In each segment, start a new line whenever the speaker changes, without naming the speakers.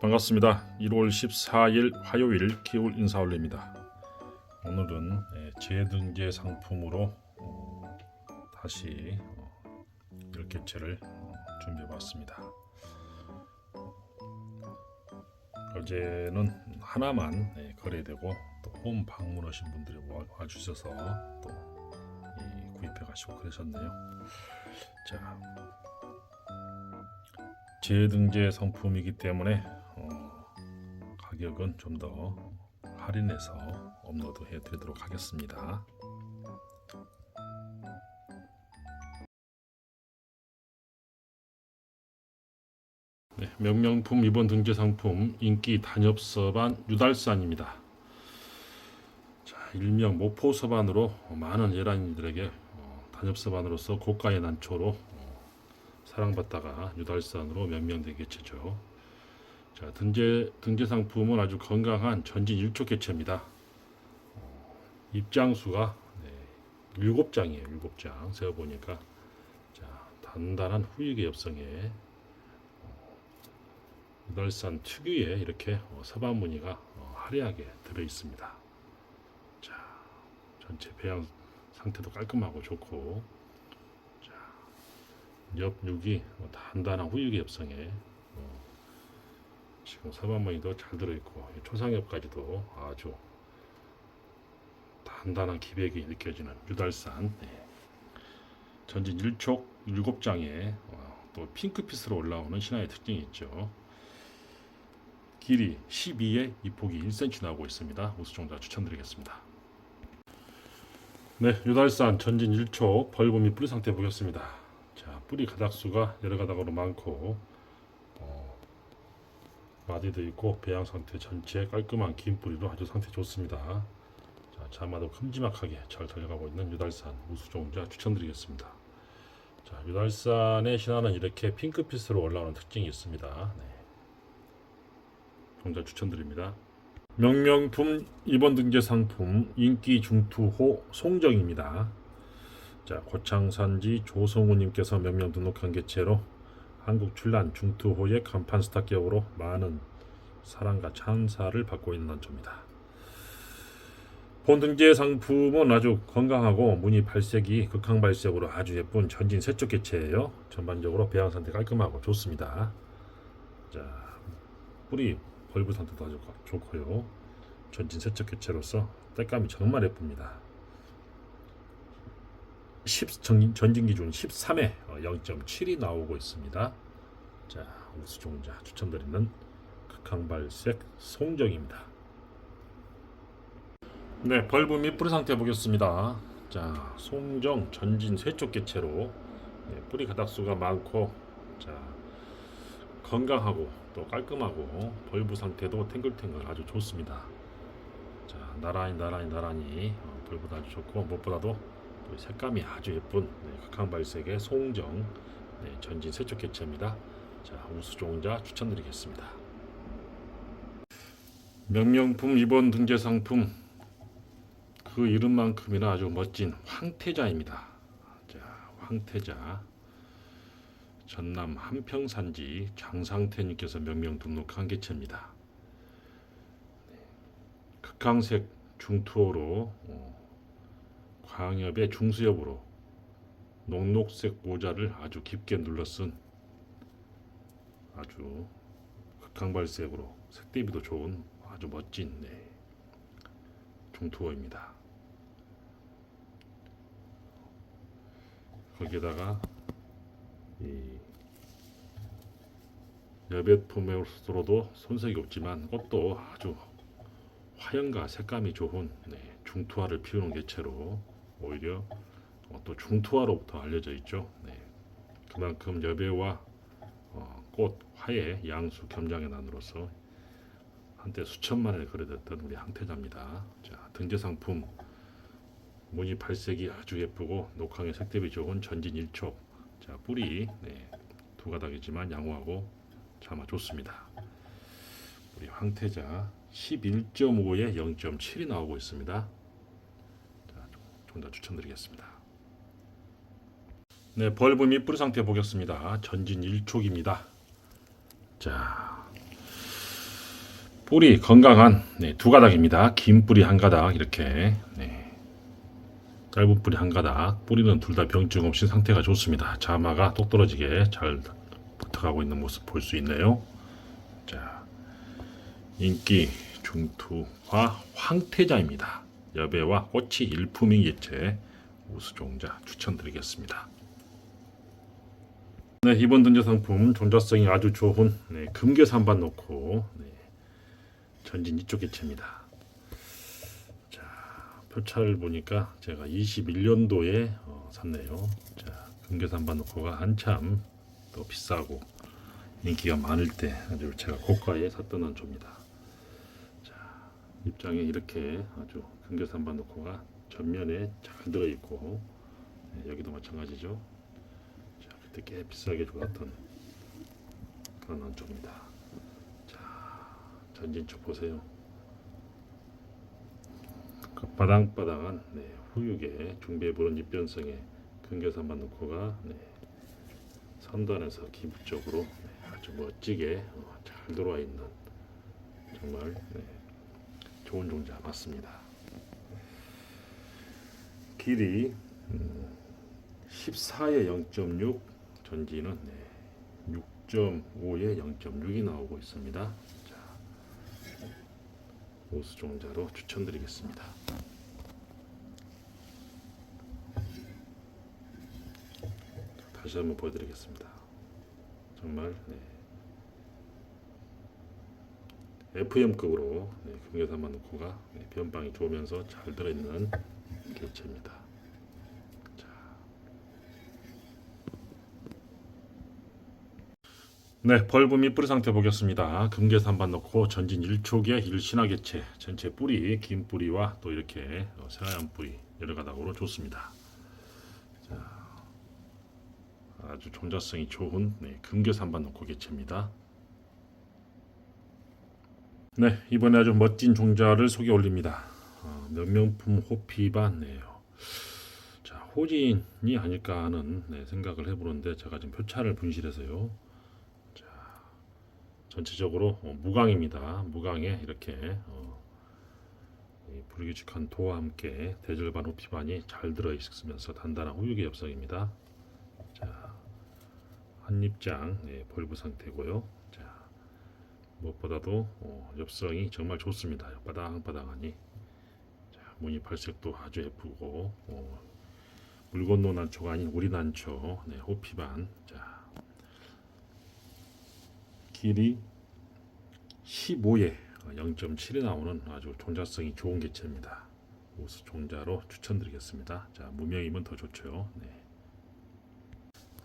반갑습니다. 1월 14일 화요일 기울 인사 올립니다. 오늘은 예, 재등재 상품으로 어, 다시 어, 10개체를 어, 준비해봤습니다. 어제는 하나만 예, 거래되고 또 홈 방문하신 분들이 와- 와주셔서 또 이, 구입해 가시고 그러셨네요. 자, 재등재 상품이기 때문에 어, 가격은 좀 더 할인해서 업로드 해드리도록 하겠습니다. 네, 명명품 이번 등재 상품 인기 단엽서반 유달산입니다. 자, 일명 모포서반으로 많은 예란이들에게 어, 단엽서반으로서 고가의 난초로 어, 사랑받다가 유달산으로 명명된 개체죠. 자, 등재 등재 상품은 아주 건강한 전진 1초 개체입니다. 어, 입장수가 네, 7장이에요. 7장. 세어 보니까 자, 단단한 후익의 엽성에 유달산 특유의 이렇게 어, 서반 무늬가 어, 화려하게 들어 있습니다. 자, 전체 배양 상태도 깔끔하고 좋고 자, 옆육이 어, 단단한 엽성에 어, 지금 서반무늬도 잘 들어있고 초상엽까지도 아주 단단한 기백이 느껴지는 유달산 네. 전진 1촉 7장에 어, 또 핑크빛으로 올라오는 신화의 특징이 있죠. 길이 12에 이 폭이 1cm 나오고 있습니다. 우수종자 추천드리겠습니다. 네, 유달산 전진 1촉 벌브 및 뿌리 상태 보겠습니다. 자, 뿌리 가닥수가 여러 가닥으로 많고 어, 마디도 있고 배양 상태 전체 깔끔한 긴 뿌리로 아주 상태 좋습니다. 자, 자마도 큼지막하게 잘 달려가고 있는 유달산 우수종자 추천드리겠습니다. 자, 유달산의 신화는 이렇게 핑크빛으로 올라오는 특징이 있습니다. 네. 종자 추천드립니다. 명명품 2번 등재 상품 인기 중투호 송정입니다. 자, 고창산지 조성우님께서 명명 등록한 개체로 한국 출란 중투호의 간판 스타격으로 많은 사랑과 찬사를 받고 있는 난초입니다. 본 등재 상품은 아주 건강하고 무늬 발색이 극한 발색으로 아주 예쁜 전진 세쪽 개체예요. 전반적으로 배양 상태 깔끔하고 좋습니다. 자, 뿌리 벌브 상태도 아주 좋고요. 전진 세척 개체로서 때감이 정말 예쁩니다. 10 전진, 기준 13에 0.7이 나오고 있습니다. 자, 우수종자 추천드리는 극항발색 송정입니다. 네, 벌브 및 뿌리 상태 보겠습니다. 자, 송정 전진 세쪽 개체로 네, 뿌리 가닥수가 많고 자, 건강하고 또 깔끔하고 벌브 상태도 탱글탱글 아주 좋습니다. 자 나란히 나란히 나란히 어, 벌브도 아주 좋고 무엇보다도 또 색감이 아주 예쁜 네, 극한발색의 송정 네, 전진 세척 개체입니다. 자 우수종자 추천드리겠습니다. 명명품 2번 등재 상품 그 이름만큼이나 아주 멋진 황태자입니다. 자 황태자 전남 한평산지 장상태님께서 명명 등록한 개체입니다. 네. 극강색 중투어로 어, 광엽의 중수엽으로 녹록색 모자를 아주 깊게 눌러쓴 아주 극강발색으로 색 대비도 좋은 아주 멋진 네, 중투어입니다. 거기에다가 이 여백품으로도 손색이 없지만 꽃도 아주 화형과 색감이 좋은 네, 중투화를 피우는 개체로 오히려 어, 또 중투화로부터 알려져 있죠. 네, 그만큼 여배와 어, 꽃, 화의 양수 겸장의 난으로서 한때 수천만에 거래됐던 우리 항태자입니다. 자, 등재 상품 무늬 발색이 아주 예쁘고 녹황의 색 대비 좋은 전진 1촉 자 뿌리 네, 두 가닥이지만 양호하고 참아 좋습니다. 우리 황태자 11.5에 0.7이 나오고 있습니다. 좀더 추천드리겠습니다. 네, 벌브 및 뿌리 상태 보겠습니다. 전진 1촉입니다. 자, 뿌리 건강한 네, 두 가닥입니다. 긴 뿌리 한 가닥 이렇게 네. 짧은 뿌리 한 가닥 뿌리는 둘 다 병증 없이 상태가 좋습니다. 자마가 똑 떨어지게 잘 붙어가고 있는 모습 볼 수 있네요. 자 인기 중투화 황태자입니다. 여배와 꽃이 일품인 개체 우수종자 추천드리겠습니다. 네, 이번 등재 상품 종자성이 아주 좋은 네, 금괴산반 놓고 네, 전진 이쪽 개체입니다. 자, 표차를 보니까 제가 21년도에 어, 샀네요. 자, 금괴산반 놓고가 한참 또 비싸고 인기가 많을 때 아주 제가 고가에 샀던 한조입니다. 자, 입장에 이렇게 아주 금괴산반 놓고가 전면에 잘 들어 있고 네, 여기도 마찬가지죠. 자, 그때 꽤 비싸게 좋았던 그런 한조입니다. 자, 전진쪽 보세요. 그 바당바당한 네, 후육의 중배 부른 입변성의 근교산만 놓고가 네, 선단에서 기부적으로 네, 아주 멋지게 어, 잘 들어와 있는 정말 네, 좋은 종자 맞습니다. 길이 음, 14에 0.6 전지는 네, 6.5에 0.6이 나오고 있습니다. 자, 우수종자로 추천드리겠습니다. 다시 한번 보여드리겠습니다. 정말 네. FM급으로 네, 금괴산만 놓고가 네, 변방이 좋으면서 잘 들어있는 개체입니다. 자. 네, 및 뿌리 상태 보겠습니다. 금괴산반 넣고 전진 1촉의 일신화 개체, 전체 뿌리, 긴 뿌리와 또 이렇게 어, 새하얀 뿌리 여러 가닥으로 좋습니다. 자, 아주 종자성이 좋은 네, 금괴산반 넣고 개체입니다. 네, 이번에 아주 멋진 종자를 소개 올립니다. 어, 명명품 호피반이에요. 자, 호진이 아닐까 하는 네, 생각을 해보는데 제가 지금 표차를 분실해서요. 자, 전체적으로 어, 무광입니다. 무광에 이렇게 어, 이 불규칙한 도와 함께 대절반 호피반이 잘 들어 있으면서 단단한 후육의 엽성입니다. 자, 한 입장 네, 벌브 상태고요. 자, 무엇보다도 어, 엽성이 정말 좋습니다. 바당바당하니 자, 무늬 발색도 아주 예쁘고 어, 물건노 난초가 아닌 우리 난초 네, 호피반 자, 길이 15에 0.7이 나오는 아주 종자성이 좋은 개체입니다. 우수 종자로 추천드리겠습니다. 자, 무명이면 더 좋죠. 네.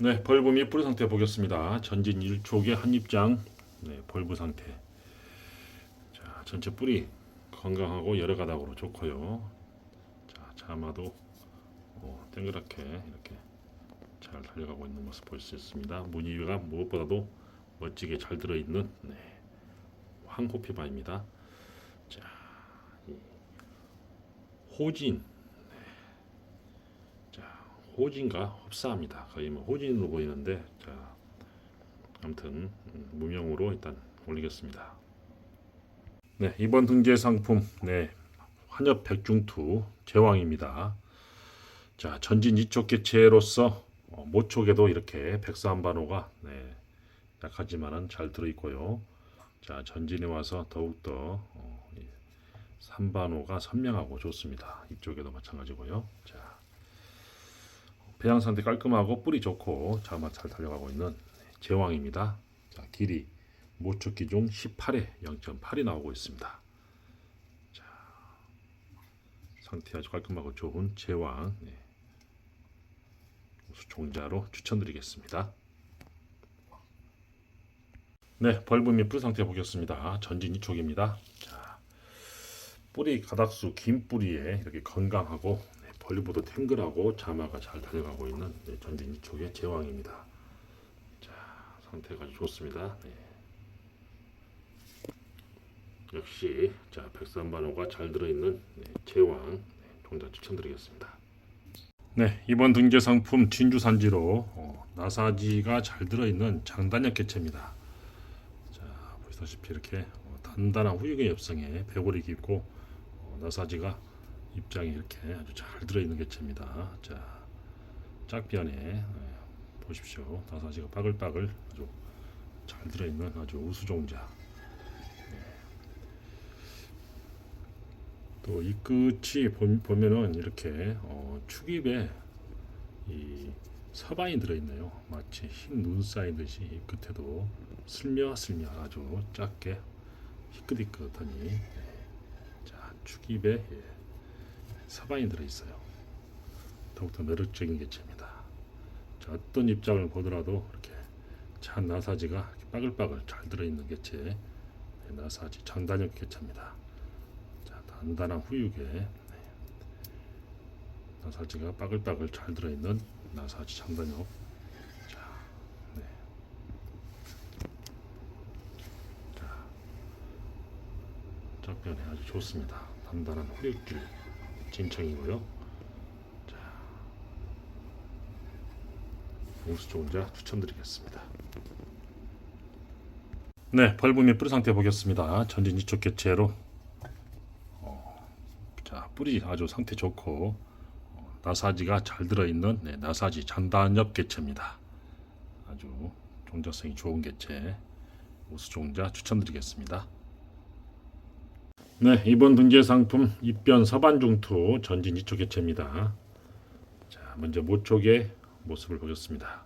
네, 및 뿌리 상태 보겠습니다. 전진 1촉의 한 입장 네, 벌브 상태. 자, 전체 뿌리 건강하고 여러 가닥으로 좋고요. 자, 자마도 어, 땡그랗게 이렇게 잘 달려가고 있는 모습 볼 수 있습니다. 무늬가 무엇보다도 멋지게 잘 들어 있는 네, 황호피바입니다. 자, 이 호진. 네. 자, 호진과 흡사합니다. 거의 뭐 호진으로 보이는데 자, 아무튼 음, 무명으로 일단 올리겠습니다. 네 이번 등재 상품 네 환엽 백중투 제왕입니다. 자 전진 이쪽 개체로서 어, 모촉에도 이렇게 백사한반호가 네, 약하지만은 잘 들어 있고요. 자 전진에 와서 더욱더 어, 이 삼반호가 선명하고 좋습니다. 이쪽에도 마찬가지고요. 자 배양 상태 깔끔하고 뿌리 좋고 자마 잘 달려가고 있는 제왕입니다. 자, 길이 모축 기종 18에 0.8이 나오고 있습니다. 자, 상태 아주 깔끔하고 좋은 제왕 네. 종자로 추천드리겠습니다. 네, 벌브 및 뿌리 상태 보겠습니다. 전진 이쪽입니다. 자, 뿌리 가닥수 긴 뿌리에 이렇게 건강하고 네, 벌브도 탱글하고 자마가 잘 달려가고 있는 네, 전진 이쪽의 제왕입니다. 상태가 아주 좋습니다. 네. 역시 자 백선반호가 잘 들어있는 네, 제왕 네, 종자 추천드리겠습니다. 네 이번 등재 상품 진주 산지로 어, 나사지가 잘 들어있는 장단역 개체입니다. 자 보시다시피 이렇게 어, 어, 단단한 후유경 엽성에 배골이 깊고 어, 나사지가 입장이 이렇게 아주 잘 들어있는 개체입니다. 자, 짝변에 예, 보십시오. 나사지가 바글바글 아주 잘 들어있는 아주 우수종자. 또이 끝이 보- 보면은 이렇게 어, 축입에 이 서반이 들어있네요. 마치 흰 눈 쌓이듯이 이 끝에도 슬며슬며 아주 작게 희끗희끗하니 예. 자 축입에 예, 서반이 들어있어요. 더욱더 매력적인. 자, 어떤 입장을 보더라도 이렇게 찬 나사지가 빠글빠글 잘 들어있는 개체 네, 나사지 장단역 개체입니다. 자, 단단한 후육에 네. 나사지가 빠글빠글 잘 들어있는 나사지 장단역. 자, 네. 자, 짝변에 아주 좋습니다. 단단한 후육질 진청이고요. 공수 좋은 자 추천드리겠습니다. 네, 벌분이 뿌리 상태 보겠습니다. 전진 이쪽 개체로 자 뿌리 아주 상태 좋고 어, 나사지가 잘 들어있는 네, 나사지 잔단엽 개체입니다. 아주 종자성이 좋은 개체 우수 종자 추천드리겠습니다. 네 이번 등재 상품 입변 서반중투 전진 이쪽 개체입니다. 자 먼저 모쪽의 모습을 보겠습니다.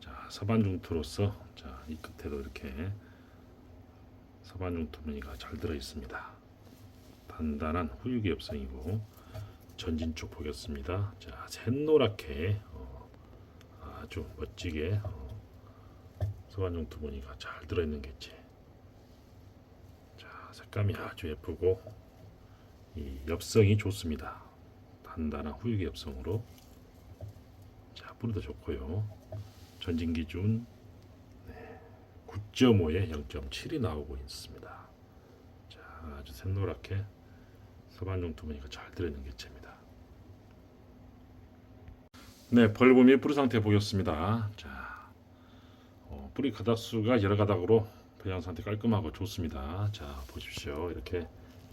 자 서반중투로서 자 이 끝에도 이렇게 서반중투 무늬가 잘 들어 있습니다. 단단한 후육의 엽성이고 전진 쪽 보겠습니다. 자, 샛노랗게 어, 아주 멋지게 어, 소환용 두무늬가 잘 들어 있는 개체. 자, 색감이 아주 예쁘고 이 엽성이 좋습니다. 단단한 후육의 엽성으로 자, 뿌리도 좋고요. 전진 기준 9.5에 0.7이 나오고 있습니다. 자, 아주 샛노랗게 서반종 두무늬가 잘 들어있는 개체입니다. 네, 벌봄이 뿌리 상태 보겠습니다. 자, 어, 뿌리 가닥수가 여러 가닥으로 배양 상태 깔끔하고 좋습니다. 자, 보십시오. 이렇게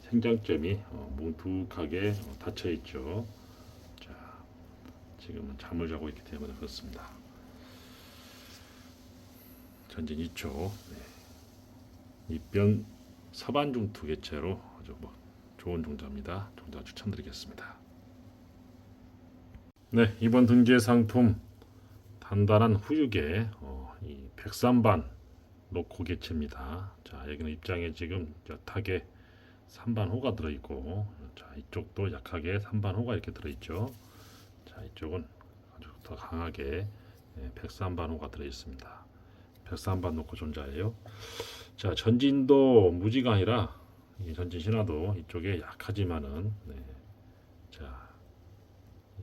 생장점이 어, 뭉툭하게 어, 닫혀 있죠. 자, 지금은 잠을 자고 있기 때문에 그렇습니다. 전진 2초. 네. 입변 서반중 두 개체로 아주 뭐 좋은 종자입니다. 종자 추천드리겠습니다. 네 이번 등재 상품 단단한 후육의 어, 이 백삼반 노코 개체입니다. 자 여기는 입장에 지금 옅하게 삼반호가 들어있고 자 이쪽도 약하게 삼반호가 이렇게 들어있죠. 자 이쪽은 아주 더 강하게 예, 백삼반호가 들어 있습니다. 백삼반 노코 종자예요. 자 전진도 무지가 아니라 이 전진 신화도 이쪽에 약하지만은 네. 자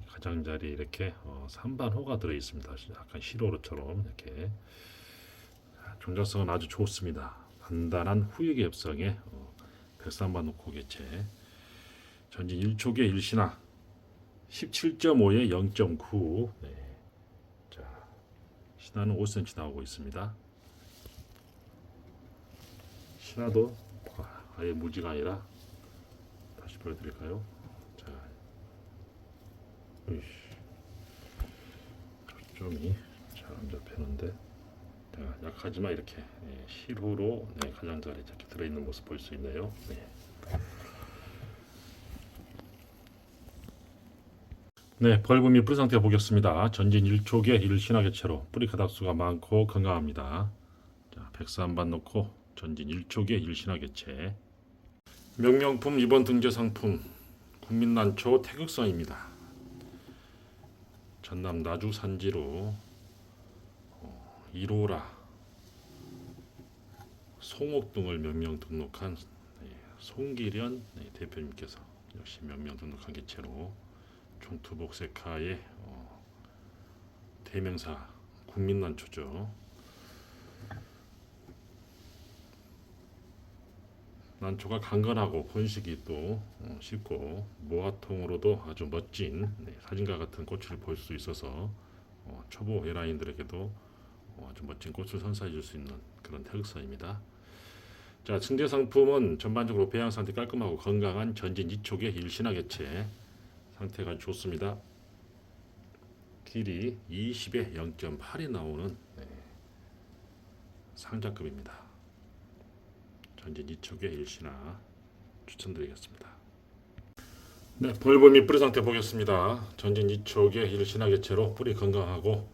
가장자리 이렇게 어, 3반호가 들어 있습니다. 약간 시로로처럼 이렇게 자, 종자성은 아주 좋습니다. 단단한 후육의 엽성에 어, 103반 노코 개체 전진 1촉의 1신화 17.5에 0.9 네. 자 신화는 5cm 나오고 있습니다. 신화도 아예 무지가 아니라 다시 보여드릴까요? 자, 으이씨, 초점이 잘 안 잡히는데, 자, 약하지만 이렇게 예, 실후로 네, 가장자리 이렇게 들어있는 모습 볼 수 있네요. 네. 네, 벌금이 뿌리 상태 보겠습니다. 전진 1촉에 1신화 개체로 뿌리 가닥수가 많고 건강합니다. 자, 백삼반 놓고 전진 1촉에 1신화 개체. 명명품 이번 등재 상품 국민난초 태극성입니다. 전남 나주 산지로 어, 1호라 송옥 등을 명명 등록한 네, 송기련 네, 대표님께서 역시 명명 등록한 개체로 종투복색화의 어, 대명사 국민난초죠. 난초가 강건하고 번식이 또 어, 쉽고 모아통으로도 아주 멋진 네, 사진과 같은 꽃을 볼 수 있어서 어, 초보 에라인들에게도 어, 아주 멋진 꽃을 선사해 줄 수 있는 그런 태극선입니다. 자, 승재 상품은 전반적으로 배양 상태 깔끔하고 건강한 전진 이촉의 일신화 개체 상태가 좋습니다. 길이 20에 0.8이 나오는 네, 상자급입니다. 전진 이촉의 일신화 추천드리겠습니다. 네, 밑 뿌리 상태 보겠습니다. 전진 이촉의 일신화 개체로 뿌리 건강하고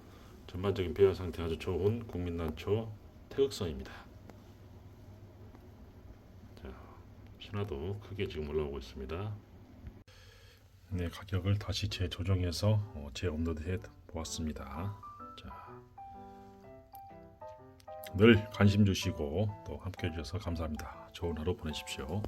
전반적인 배양 상태 아주 좋은 국민난초 태극성입니다. 자, 신화도 크게 지금 올라오고 있습니다. 네, 가격을 다시 재조정해서 어, 재업로드해 보았습니다. 자, 늘 관심 주시고 또 함께 해주셔서 감사합니다. 좋은 하루 보내십시오.